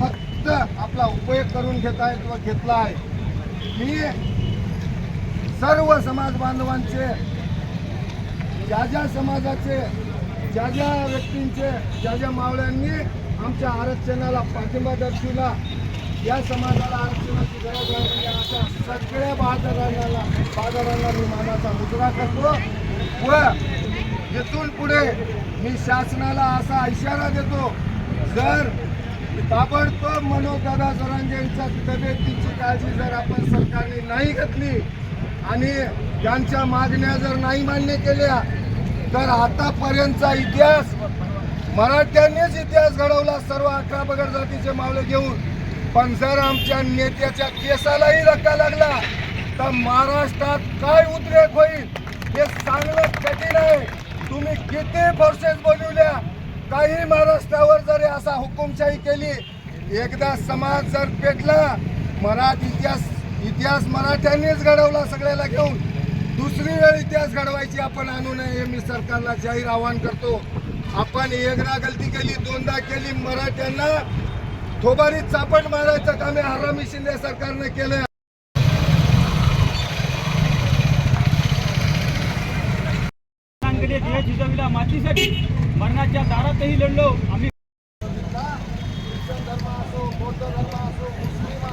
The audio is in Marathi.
फक्त आपला उपयोग करून घेत आहे व घेतला आहे. मी सर्व समाज बांधवांचे ज्या ज्या समाजाचे ज्या ज्या व्यक्तींचे ज्या ज्या मावळ्यांनी आमच्या आरक्षणाला पाठिंबा दर्शवला या समाजाला आरक्षणाची गरज लागली अशा सगळ्या बाजारांना बाजारांना मी मानाचा मुजरा करतो. व इथून पुढे मी शासनाला असा इशारा देतो जर ताबडतोब मनोजदादा सरांजेंच्या तब्येतीची काळजी जर आपण सरकारने नाही घेतली आणि त्यांच्या मागण्या जर नाही मान्य केल्या तर आतापर्यंतचा इतिहास मराठ्यांनीच इतिहास घडवला सर्व अठरा बगड जातीचे मावळे घेऊन. पण जर आमच्या नेत्याच्या केसालाही धक्का लागला तर महाराष्ट्रात काय उद्रेक होईल हे सांगणं कठीण आहे. तुम्ही किती फोर्सेस बनवल्या काही महाराष्ट्रावर जरी असा हुकुमशाही केली एकदा समाज जर पेटला मराठी इतिहास इतिहास मराठ्यांनीच घडवला सगळ्याला घेऊन. दुसरी वेळ इतिहास घडवायची आपण आणू नये हे मी सरकारला जाहीर आवाहन करतो. आपण एकदा गलती केली दोनदा केली मराठ्यांना थोबारी चापट मारायचं काम हरामी शिंदे सरकारने केलं नांगडे दिया जिजाऊला मातीसाठी मरणाच्या दारातही लढलो. आम्ही धर्म असो बौद्ध धर्म असो मुस्लिम